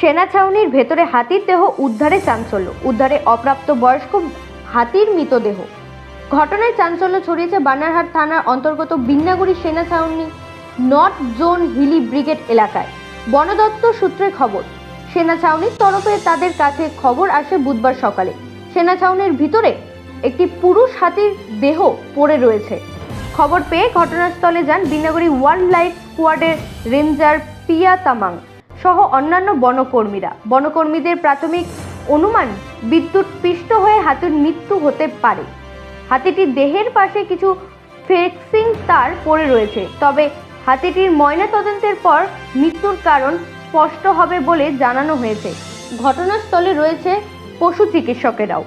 সেনা ছাউনির ভেতরে হাতির দেহ, উদ্ধারে চাঞ্চল্য। উদ্ধারে অপ্রাপ্ত বয়স্ক হাতির মৃতদেহ। ঘটনায় চাঞ্চল্য ছড়িয়েছে বানারহাট থানার অন্তর্গত বিন্নাগুড়ি সেনা ছাউনি নর্থ জোন হিলি ব্রিগেড এলাকায়। বনদত্ত সূত্রে খবর, সেনা ছাউনির তরফে তাদের কাছে খবর আসে বুধবার সকালে। সেনা ছাউনির ভিতরে একটি পুরুষ হাতির দেহ পড়ে রয়েছে। খবর পেয়ে ঘটনাস্থলে যান বিনাগরী ওয়াইল্ড লাইফ স্কোয়াডের রেঞ্জার পিয়া তামাং। সহ অন্যান্য বনকর্মীরা। বনকর্মীদের প্রাথমিক অনুমান, বিদ্যুৎ পিষ্ট হয়ে হাতির মৃত্যু হতে পারে। হাতিটির দেহের পাশে কিছু ফেক্সিং তার পড়ে রয়েছে। তবে হাতিটির ময়না তদন্তের পর মৃত্যুর কারণ স্পষ্ট হবে বলে জানানো হয়েছে। ঘটনাস্থলে রয়েছে পশু চিকিৎসকেরাও।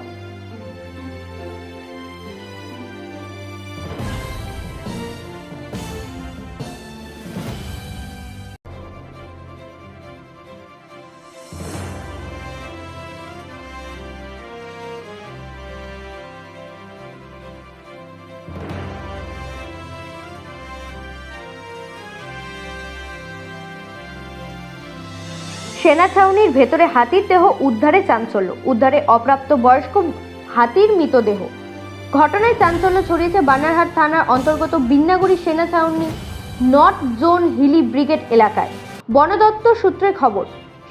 সেনা ছাউনির ভেতরে হাতির দেহ উদ্ধারে চাঞ্চল্য। উদ্ধারে অপ্রাপ্ত বয়স্ক হাতির মৃতদেহ। ঘটনায় চাঞ্চল্য ছড়িয়েছে বানারহাট থানার অন্তর্গত বিন্নাগুড়ি সেনা ছাউনি নর্থ জোন হিলি ব্রিগেড এলাকায়। বনদত্ত সূত্রে খবর,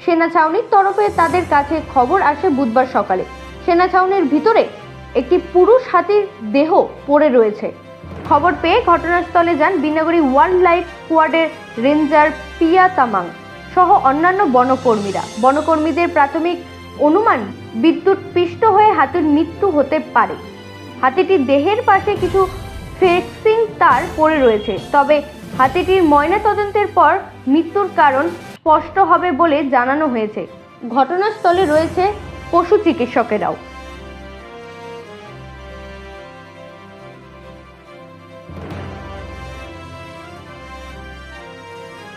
সেনা ছাউনির তরফে তাদের কাছে খবর আসে বুধবার সকালে। সেনা ছাউনির ভিতরে একটি পুরুষ হাতির দেহ পড়ে রয়েছে। খবর পেয়ে ঘটনাস্থলে যান বিনাগরী ওয়াইল্ড লাইফ স্কোয়াডের রেঞ্জার পিয়া তামাং। সহ অন্যান্য বনকর্মীরা। বনকর্মীদের প্রাথমিক অনুমান, বিদ্যুৎ পিষ্ট হয়ে হাতির মৃত্যু হতে পারে। হাতিটির দেহের পাশে কিছু ফেক্সিং তার পড়ে রয়েছে। তবে হাতিটির ময়না তদন্তের পর মৃত্যুর কারণ স্পষ্ট হবে বলে জানানো হয়েছে। ঘটনাস্থলে রয়েছে পশু চিকিৎসকেরাও।